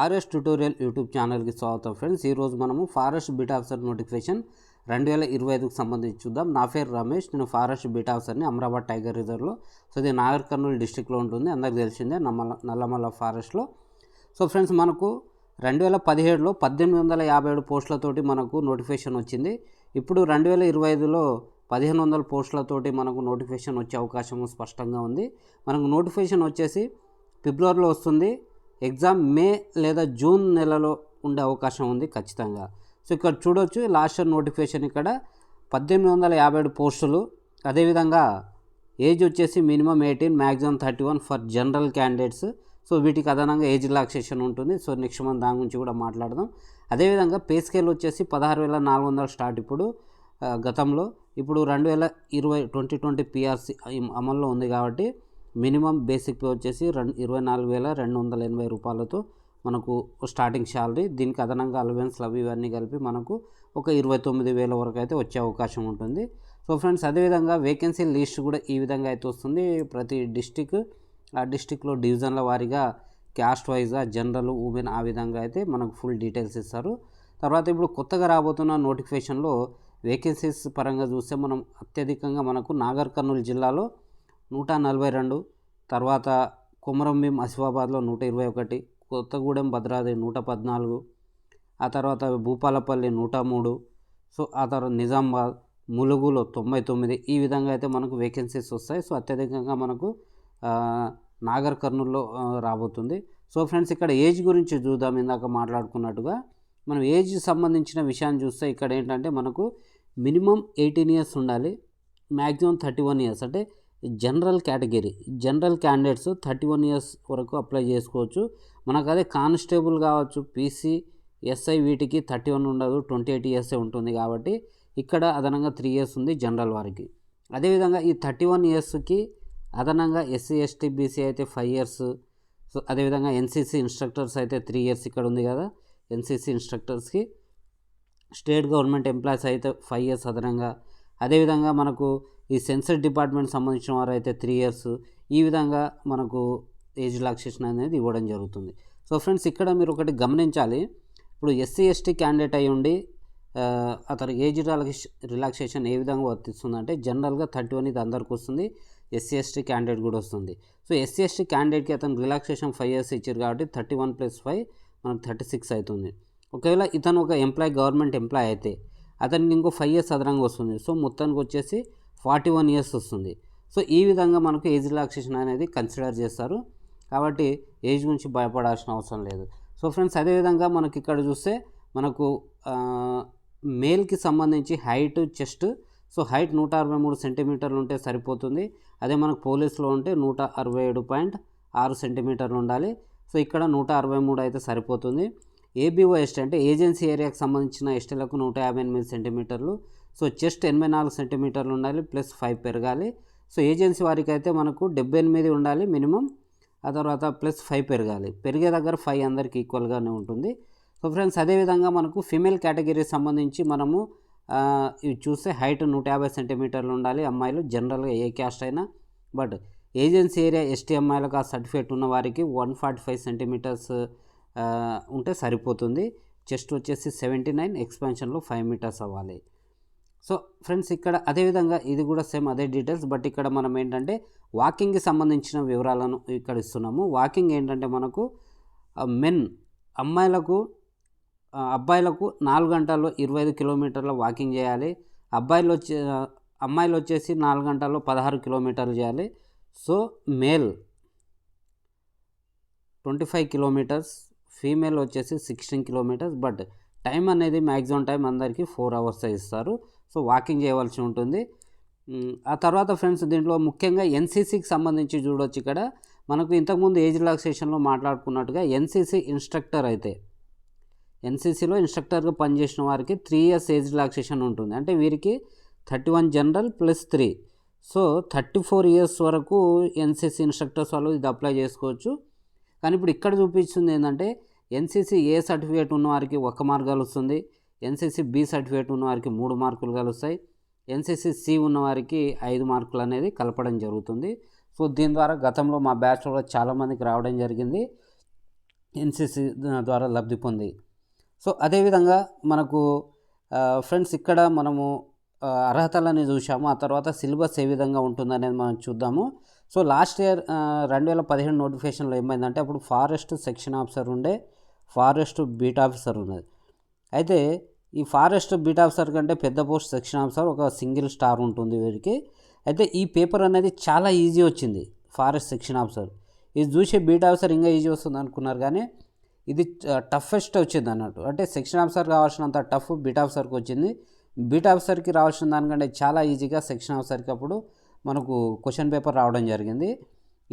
Forest tutorial YouTube ఛానల్కి స్వాగతం friends. ఈరోజు మనము ఫారెస్ట్ బీట్ ఆఫీసర్ నోటిఫికేషన్ రెండు వేల ఇరవై ఐదుకు సంబంధించి చూద్దాం. నా పేరు రమేష్. నేను ఫారెస్ట్ బీట్ ఆఫీసర్ని అమరాబాద్ టైగర్ రిజర్వ్లో. సో ఇది నాగర్ కర్నూలు డిస్టిక్లో ఉంటుంది. అందరికి తెలిసిందే నమ్మల నల్లమల్ల ఫారెస్ట్లో. సో ఫ్రెండ్స్ మనకు రెండు వేల పదిహేడులో పద్దెనిమిది వందల యాభై ఏడు పోస్టులతోటి మనకు నోటిఫికేషన్ వచ్చింది. ఇప్పుడు రెండు వేల ఇరవై ఐదులో పదిహేను వందల పోస్టులతోటి మనకు నోటిఫికేషన్ వచ్చే అవకాశం స్పష్టంగా ఉంది. మనకు నోటిఫికేషన్ వచ్చేసి ఫిబ్రవరిలో వస్తుంది. ఎగ్జామ్ మే లేదా జూన్ నెలలో ఉండే అవకాశం ఉంది ఖచ్చితంగా. సో ఇక్కడ చూడొచ్చు లాస్ట్ ఇయర్ నోటిఫికేషన్ ఇక్కడ పద్దెనిమిది వందల యాభై ఏడు పోస్టులు. అదేవిధంగా ఏజ్ వచ్చేసి minimum eighteen maximum thirty one for general candidates. So వీటికి అదనంగా ఏజ్ రిలాక్సేషన్ ఉంటుంది. సో నెక్స్ట్ మనం దాని గురించి కూడా మాట్లాడదాం. అదేవిధంగా పే స్కేల్ వచ్చేసి పదహారు వేల నాలుగు వందలు స్టార్ట్ ఇప్పుడు గతంలో. ఇప్పుడు రెండు వేల ఇరవై ట్వంటీ ట్వంటీ పిఆర్సీ అమల్లో ఉంది కాబట్టి మినిమం బేసిక్ పే వచ్చేసి రెండు ఇరవై నాలుగు వేల రెండు వందల ఎనభై రూపాయలతో మనకు స్టార్టింగ్ శాలరీ దీనికి అదనంగా అలవెన్స్లు అవి ఇవన్నీ కలిపి మనకు ఒక ఇరవై తొమ్మిది వేల వరకు అయితే వచ్చే అవకాశం ఉంటుంది. సో ఫ్రెండ్స్ అదేవిధంగా వేకెన్సీ లిస్ట్ కూడా ఈ విధంగా అయితే వస్తుంది. ప్రతి డిస్టిక్ ఆ డిస్టిక్లో డివిజన్ల వారీగా క్యాస్ట్ వైజ్గా జనరల్ ఉమెన్ ఆ విధంగా అయితే మనకు ఫుల్ డీటెయిల్స్ ఇస్తారు. తర్వాత ఇప్పుడు కొత్తగా రాబోతున్న నోటిఫికేషన్లో వేకెన్సీస్ పరంగా చూస్తే మనం అత్యధికంగా మనకు నాగర్ కర్నూలు జిల్లాలో నూట నలభై రెండు తర్వాత కొమరంభీం ఆసిఫాబాద్లో నూట ఇరవై ఒకటి కొత్తగూడెం భద్రాద్రి నూట పద్నాలుగు ఆ తర్వాత భూపాలపల్లి నూట మూడు సో ఆ తర్వాత నిజామాబాద్ ములుగులో తొంభై తొమ్మిది. ఈ విధంగా అయితే మనకు వేకెన్సీస్ వస్తాయి. సో అత్యధికంగా మనకు నాగర్ కర్నూల్లో రాబోతుంది. సో ఫ్రెండ్స్ ఇక్కడ ఏజ్ గురించి చూద్దాం. ఇందాక మాట్లాడుకున్నట్టుగా మనం ఏజ్ సంబంధించిన విషయాన్ని చూస్తే ఇక్కడ ఏంటంటే మనకు మినిమం ఎయిటీన్ ఇయర్స్ ఉండాలి. Maximum thirty one years. అంటే general category general candidates thirty one years వరకు అప్లై చేసుకోవచ్చు. మనకు అదే కానిస్టేబుల్ కావచ్చు పీసీ ఎస్ఐ వీటికి థర్టీ వన్ ఉండదు ట్వంటీ ఎయిట్ ఇయర్సే ఉంటుంది కాబట్టి ఇక్కడ అదనంగా త్రీ ఇయర్స్ ఉంది జనరల్ వారికి. అదేవిధంగా ఈ థర్టీ వన్ ఇయర్స్కి అదనంగా ఎస్సీ ఎస్టీ బీసీ అయితే ఫైవ్ ఇయర్స్ సో అదేవిధంగా ఎన్సీసీ ఇన్స్ట్రక్టర్స్ అయితే త్రీ ఇయర్స్ ఇక్కడ ఉంది కదా ఎన్సీసీ ఇన్స్ట్రక్టర్స్కి. స్టేట్ గవర్నమెంట్ ఎంప్లాయీస్ అయితే ఫైవ్ ఇయర్స్ అదనంగా. అదేవిధంగా మనకు ఈ సెన్సర్ డిపార్ట్మెంట్ సంబంధించిన వారు అయితే త్రీ ఇయర్స్ ఈ విధంగా మనకు ఏజ్ రిలాక్సేషన్ అనేది ఇవ్వడం జరుగుతుంది. సో ఫ్రెండ్స్ ఇక్కడ మీరు ఒకటి గమనించాలి. ఇప్పుడు ఎస్సీ ఎస్టీ క్యాండిడేట్ అయి ఉండి అతను ఏజ్ రిలాక్స్ రిలాక్సేషన్ ఏ విధంగా వర్తిస్తుందంటే జనరల్గా థర్టీ వన్ ఇది అందరికి వస్తుంది. ఎస్సీ ఎస్టీ క్యాండిడేట్ కూడా వస్తుంది. సో ఎస్సీ ఎస్టీ క్యాండిడేట్కి అతను రిలాక్సేషన్ ఫైవ్ ఇయర్స్ ఇచ్చారు కాబట్టి థర్టీ వన్ ప్లస్ ఫైవ్ మనకు థర్టీ సిక్స్ అవుతుంది. ఒకవేళ ఇతను ఒక ఎంప్లాయ్ గవర్నమెంట్ ఎంప్లాయ్ అయితే అతనికి ఇంకో ఫైవ్ ఇయర్స్ అదనంగా వస్తుంది. సో మొత్తానికి వచ్చేసి ఫార్టీ వన్ ఇయర్స్ వస్తుంది. సో ఈ విధంగా మనకు ఏజ్ రిలాక్సేషన్ అనేది కన్సిడర్ చేస్తారు. కాబట్టి ఏజ్ గురించి భయపడాల్సిన అవసరం లేదు. సో ఫ్రెండ్స్ అదేవిధంగా మనకి ఇక్కడ చూస్తే మనకు మేల్కి సంబంధించి హైట్ చెస్ట్. సో హైట్ నూట అరవై మూడు సెంటీమీటర్లు ఉంటే సరిపోతుంది. అదే మనకు పోలీస్లో ఉంటే నూట అరవై ఏడు పాయింట్ ఆరు సెంటీమీటర్లు ఉండాలి. సో ఇక్కడ నూట అరవై మూడు అయితే సరిపోతుంది. ఏబీఓ ఎస్ట్ అంటే ఏజెన్సీ ఏరియాకి సంబంధించిన ఎస్టీలకు నూట యాభై ఎనిమిది సెంటీమీటర్లు. సో చెస్ట్ ఎనభై నాలుగు సెంటీమీటర్లు ఉండాలి ప్లస్ ఫైవ్ పెరగాలి. సో ఏజెన్సీ వారికి అయితే మనకు డెబ్బై ఎనిమిది ఉండాలి మినిమం ఆ తర్వాత ప్లస్ ఫైవ్ పెరగాలి. పెరిగే దగ్గర ఫైవ్ అందరికి ఈక్వల్గానే ఉంటుంది. సో ఫ్రెండ్స్ అదేవిధంగా మనకు ఫిమేల్ కేటగిరీకి సంబంధించి మనము ఇవి చూస్తే హైట్ నూట యాభై సెంటీమీటర్లు ఉండాలి అమ్మాయిలు జనరల్గా ఏ క్యాస్ట్ అయినా. బట్ ఏజెన్సీ ఏరియా ఎస్టీ అమ్మాయిలకు ఆ సర్టిఫికేట్ ఉన్న వారికి వన్ ఫార్టీ ఫైవ్ సెంటీమీటర్స్ ఉంటే సరిపోతుంది. చెస్ట్ వచ్చేసి సెవెంటీ నైన్ ఎక్స్పాన్షన్లో ఫైవ్ మీటర్స్ అవ్వాలి. సో ఫ్రెండ్స్ ఇక్కడ అదేవిధంగా ఇది కూడా సేమ్ అదే డీటెయిల్స్ బట్ ఇక్కడ మనం ఏంటంటే వాకింగ్కి సంబంధించిన వివరాలను ఇక్కడ ఇస్తున్నాము. వాకింగ్ ఏంటంటే మనకు మెన్ అమ్మాయిలకు అబ్బాయిలకు నాలుగు గంటల్లో ఇరవై ఐదు కిలోమీటర్ల వాకింగ్ చేయాలి. అబ్బాయిలు వచ్చే అమ్మాయిలు వచ్చేసి నాలుగు గంటల్లో పదహారు కిలోమీటర్లు చేయాలి. So male twenty five kilometers female వచ్చేసి సిక్స్టీన్ కిలోమీటర్స్ బట్ టైం అనేది మ్యాక్సిమం టైం అందరికీ ఫోర్ అవర్స్ ఇస్తారు. సో వాకింగ్ చేయవలసి ఉంటుంది. ఆ తర్వాత ఫ్రెండ్స్ దీంట్లో ముఖ్యంగా ఎన్సీసీకి సంబంధించి చూడొచ్చు ఇక్కడ. మనకు ఇంతకుముందు ఏజ్ రిలాక్సేషన్లో మాట్లాడుకున్నట్టుగా ఎన్సీసీ ఇన్స్ట్రక్టర్ అయితే ఎన్సీసీలో ఇన్స్ట్రక్టర్గా పనిచేసిన వారికి త్రీ ఇయర్స్ ఏజ్ రిలాక్సేషన్ ఉంటుంది. అంటే వీరికి thirty one general plus three. So thirty four years వరకు ఎన్సీసీ ఇన్స్ట్రక్టర్స్ వాళ్ళు ఇది అప్లై చేసుకోవచ్చు. కానీ ఇప్పుడు ఇక్కడ చూపిస్తుంది ఏంటంటే ఎన్సీసీ ఏ సర్టిఫికేట్ ఉన్నవారికి ఒక మార్క్ వస్తుంది ఎన్సీసీ బి సర్టిఫికేట్ ఉన్నవారికి మూడు మార్కులు కలుస్తాయి ఎన్సీసీ సి ఉన్నవారికి ఐదు మార్కులు అనేది కలపడం జరుగుతుంది. సో దీని ద్వారా గతంలో మా బ్యాచ్లో చాలామందికి రావడం జరిగింది ఎన్సిసి ద్వారా లబ్ధి పొంది. సో అదేవిధంగా మనకు ఫ్రెండ్స్ ఇక్కడ మనము అర్హతలని చూసాము ఆ తర్వాత సిలబస్ ఏ విధంగా ఉంటుందనేది మనం చూద్దాము. సో లాస్ట్ ఇయర్ రెండు వేల పదిహేను నోటిఫికేషన్లో ఏమైందంటే అప్పుడు ఫారెస్ట్ సెక్షన్ ఆఫీసర్ ఉండే ఫారెస్ట్ బీట్ ఆఫీసర్ ఉన్నది. అయితే ఈ ఫారెస్ట్ బీట్ ఆఫీసర్ కంటే పెద్ద పోస్ట్ సెక్షన్ ఆఫీసర్ ఒక సింగిల్ స్టార్ ఉంటుంది వీరికి. అయితే ఈ పేపర్ అనేది చాలా ఈజీ వచ్చింది ఫారెస్ట్ సెక్షన్ ఆఫీసర్. ఇది చూసి బీట్ ఆఫీసర్ ఇంకా ఈజీ వస్తుంది అనుకున్నారు కానీ ఇది టఫెస్ట్ వచ్చింది అన్నట్టు. అంటే సెక్షన్ ఆఫీసర్ కావాల్సినంత టఫ్ బీట్ ఆఫీసర్కి వచ్చింది. బీట్ ఆఫీసర్కి రావాల్సిన దానికంటే చాలా ఈజీగా సెక్షన్ ఆఫీసర్కి అప్పుడు మనకు క్వశ్చన్ పేపర్ రావడం జరిగింది.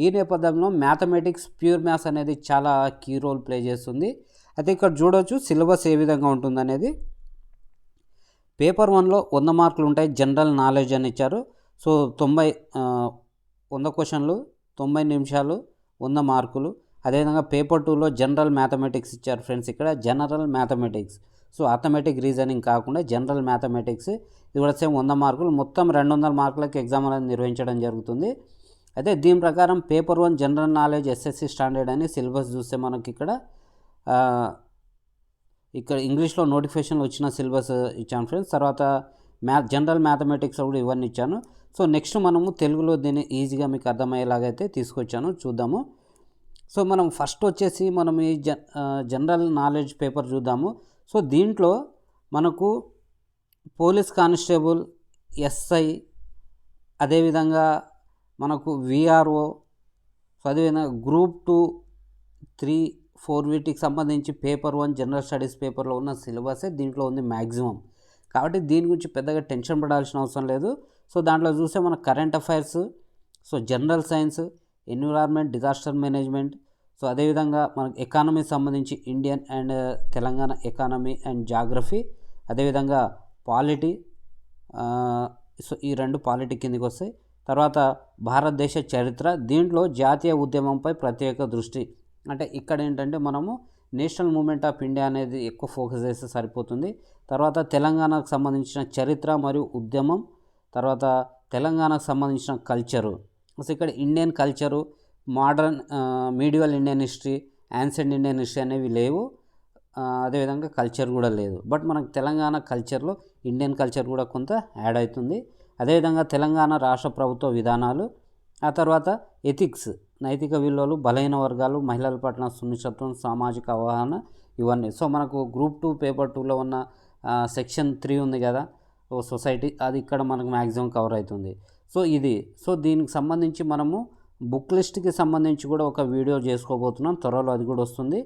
ఈ నేపథ్యంలో మ్యాథమెటిక్స్ ప్యూర్ మ్యాథ్స్ అనేది చాలా కీ రోల్ ప్లే చేస్తుంది. అయితే ఇక్కడ చూడవచ్చు సిలబస్ ఏ విధంగా ఉంటుందనేది. పేపర్ వన్లో వంద మార్కులు ఉంటాయి జనరల్ నాలెడ్జ్ అని ఇచ్చారు. సో తొంభై వంద క్వశ్చన్లు తొంభై నిమిషాలు వంద మార్కులు. అదేవిధంగా పేపర్ టూలో జనరల్ మ్యాథమెటిక్స్ ఇచ్చారు ఫ్రెండ్స్ ఇక్కడ general mathematics. So arithmetic reasoning కాకుండా జనరల్ మ్యాథమెటిక్స్. ఇది కూడా సేమ్ వంద మార్కులు మొత్తం రెండు వందల మార్కులకు ఎగ్జామ్ అనేది నిర్వహించడం జరుగుతుంది. అయితే దీని ప్రకారం paper one general knowledge SSC standard అని సిలబస్ చూస్తే మనకి ఇక్కడ ఇక్కడ ఇంగ్లీష్లో నోటిఫికేషన్ వచ్చిన సిలబస్ ఇచ్చాను ఫ్రెండ్స్. తర్వాత మ్యాథ్ జనరల్ మ్యాథమెటిక్స్ కూడా ఇవన్నీ ఇచ్చాను. సో నెక్స్ట్ మనము తెలుగులో దీన్ని ఈజీగా మీకు అర్థమయ్యేలాగైతే తీసుకొచ్చాను చూద్దాము. సో మనం ఫస్ట్ వచ్చేసి మనం ఈ జన్ జనరల్ నాలెడ్జ్ పేపర్ చూద్దాము. సో దీంట్లో మనకు పోలీస్ కానిస్టేబుల్ ఎస్ఐ అదేవిధంగా మనకు VRO so group two three four వీటికి సంబంధించి పేపర్ వన్ జనరల్ స్టడీస్ పేపర్లో ఉన్న సిలబసే దీంట్లో ఉంది మ్యాక్సిమం కాబట్టి దీని గురించి పెద్దగా టెన్షన్ పడాల్సిన అవసరం లేదు. సో దాంట్లో చూస్తే మన current affairs so general science environment disaster management so అదేవిధంగా మనకు ఎకానమీ సంబంధించి Indian and uh, Telangana economy and geography అదేవిధంగా పాలిటీ uh, సో ఈ రెండు పాలిటీ కిందకి వస్తాయి. తర్వాత భారతదేశ చరిత్ర దీంట్లో జాతీయ ఉద్యమంపై ప్రత్యేక దృష్టి. అంటే ఇక్కడ ఏంటంటే మనము నేషనల్ మూమెంట్ ఆఫ్ ఇండియా అనేది ఎక్కువ ఫోకస్ చేస్తే సరిపోతుంది. తర్వాత తెలంగాణకు సంబంధించిన చరిత్ర మరియు ఉద్యమం తర్వాత తెలంగాణకు సంబంధించిన కల్చరు. సో ఇక్కడ Indian culture modern medieval Indian history ancient Indian history అనేవి లేవు. అదేవిధంగా కల్చర్ కూడా లేదు. బట్ మనకు తెలంగాణ కల్చర్లో ఇండియన్ కల్చర్ కూడా కొంత యాడ్ అవుతుంది. అదేవిధంగా తెలంగాణ రాష్ట్ర ప్రభుత్వ విధానాలు ఆ తర్వాత ఎథిక్స్ నైతిక విలువలు బలహీన వర్గాలు మహిళల పట్ల సున్నితత్వం సామాజిక అవగాహన ఇవన్నీ. సో మనకు గ్రూప్ టూ పేపర్ టూలో ఉన్న సెక్షన్ త్రీ ఉంది కదా ఓ సొసైటీ అది ఇక్కడ మనకు మ్యాక్సిమం కవర్ అవుతుంది. సో ఇది. సో దీనికి సంబంధించి మనము బుక్ లిస్ట్కి సంబంధించి కూడా ఒక వీడియో చేసుకోబోతున్నాం. త్వరలో అది కూడా వస్తుంది.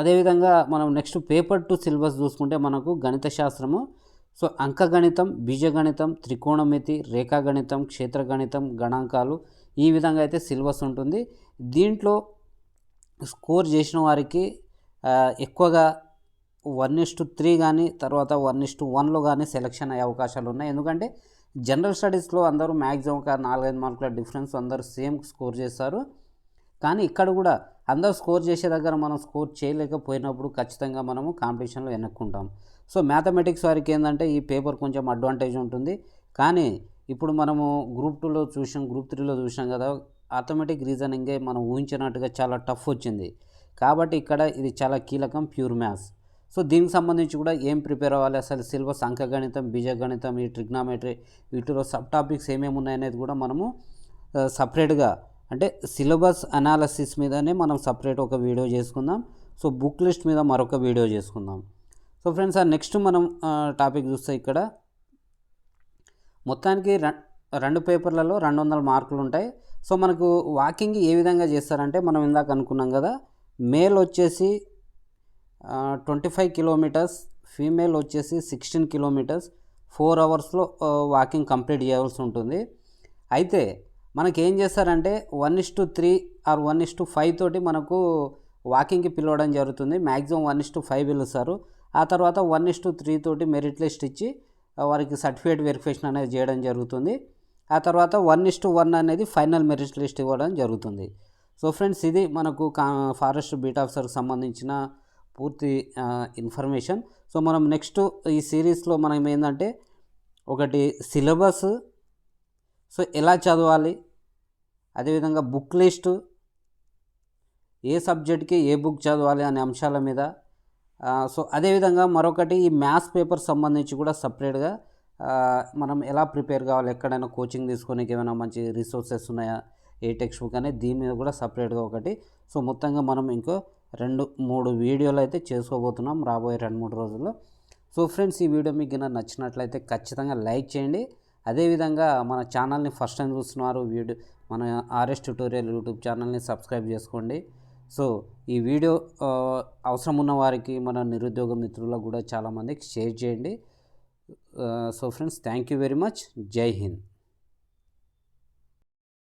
అదేవిధంగా మనం నెక్స్ట్ పేపర్ టు సిలబస్ చూసుకుంటే మనకు గణిత శాస్త్రము సో అంకగణితం బీజగణితం త్రికోణమితి రేఖాగణితం క్షేత్రగణితం గణాంకాలు ఈ విధంగా అయితే సిలబస్ ఉంటుంది. దీంట్లో స్కోర్ చేసిన వారికి ఎక్కువగా వన్ ఇస్టు త్రీ కానీ తర్వాత వన్ ఇస్టు వన్లో కానీ సెలెక్షన్ అయ్యే అవకాశాలు ఉన్నాయి. ఎందుకంటే జనరల్ స్టడీస్లో అందరూ మ్యాక్సిమం ఒక నాలుగైదు మార్కుల డిఫరెన్స్ అందరూ సేమ్ స్కోర్ చేస్తారు. కానీ ఇక్కడ కూడా అందరూ స్కోర్ చేసే దగ్గర మనం స్కోర్ చేయలేకపోయినప్పుడు ఖచ్చితంగా మనము కాంపిటీషన్లో వెనక్కుంటాం సో మ్యాథమెటిక్స్ వారికి ఏంటంటే ఈ పేపర్ కొంచెం అడ్వాంటేజ్ ఉంటుంది. కానీ ఇప్పుడు మనము గ్రూప్ టూలో చూసాం గ్రూప్ త్రీలో చూసాం కదా ఆటోమేటిక్ రీజనింగే మనం ఊహించినట్టుగా చాలా టఫ్ వచ్చింది. కాబట్టి ఇక్కడ ఇది చాలా కీలకం ప్యూర్ మ్యాథ్స్. సో దీనికి సంబంధించి కూడా ఏం ప్రిపేర్ అవ్వాలి? అసలు సిలబస్ అంకగణితం బీజగణితం ఈ ట్రిగ్నామెట్రీ వీటిలో సబ్ టాపిక్స్ ఏమేమి ఉన్నాయనేది కూడా మనము సపరేట్గా అంటే సిలబస్ అనాలసిస్ మీదనే మనం సపరేట్ ఒక వీడియో చేసుకుందాం. సో బుక్ లిస్ట్ మీద మరొక వీడియో చేసుకుందాం. సో ఫ్రెండ్స్ ఆ నెక్స్ట్ మనం టాపిక్ చూస్తే ఇక్కడ మొత్తానికి రెండు పేపర్లలో రెండు వందల మార్కులు ఉంటాయి సో మనకు వాకింగ్ ఏ విధంగా చేస్తారంటే మనం ఇందాక అనుకున్నాం కదా మేల్ వచ్చేసి ట్వంటీ ఫైవ్ కిలోమీటర్స్ ఫీమేల్ వచ్చేసి సిక్స్టీన్ కిలోమీటర్స్ ఫోర్ అవర్స్లో వాకింగ్ కంప్లీట్ చేయాల్సి ఉంటుంది. అయితే మనకి ఏం చేస్తారంటే one is to three are one is to five తోటి మనకు వాకింగ్కి పిలవడం జరుగుతుంది. Maximum one is to five పిలుస్తారు. ఆ తర్వాత వన్ ఇస్ టు త్రీ తోటి మెరిట్ లిస్ట్ ఇచ్చి వారికి సర్టిఫికేట్ వెరిఫికేషన్ అనేది చేయడం జరుగుతుంది. ఆ తర్వాత వన్ ఇస్ టు వన్ అనేది ఫైనల్ మెరిట్ లిస్ట్ ఇవ్వడం జరుగుతుంది. సో ఫ్రెండ్స్ ఇది మనకు కా ఫారెస్ట్ బీట్ ఆఫీసర్కి సంబంధించిన పూర్తి ఇన్ఫర్మేషన్ సో మనం నెక్స్ట్ ఈ సిరీస్లో మనం ఏంటంటే ఒకటి సిలబస్ సో ఎలా చదవాలి? అదేవిధంగా బుక్ లిస్టు ఏ సబ్జెక్ట్కి ఏ బుక్ చదవాలి అనే అంశాల మీద సో అదేవిధంగా మరొకటి ఈ మ్యాథ్స్ పేపర్ సంబంధించి కూడా సపరేట్గా మనం ఎలా ప్రిపేర్ కావాలి ఎక్కడైనా కోచింగ్ తీసుకోనికి ఏమైనా మంచి రిసోర్సెస్ ఉన్నాయా ఏ టెక్స్ట్ బుక్ అనేది దీని మీద కూడా సపరేట్గా ఒకటి. సో మొత్తంగా మనం ఇంకో రెండు మూడు వీడియోలు అయితే చేసుకోబోతున్నాం రాబోయే రెండు మూడు రోజుల్లో. సో ఫ్రెండ్స్ ఈ వీడియో మీకు గిన నచ్చినట్లయితే ఖచ్చితంగా లైక్ చేయండి. అదేవిధంగా మన ఛానల్ని ఫస్ట్ టైం చూస్తున్నారు వీడియో మన ఆర్ఎస్ ట్యూటోరియల్ యూట్యూబ్ ఛానల్ని సబ్స్క్రైబ్ చేసుకోండి. సో ఈ వీడియో అవసరం ఉన్న వారికి మన నిరుద్యోగ మిత్రులకు కూడా చాలామందికి షేర్ చేయండి. So friends thank you very much. జై హింద్.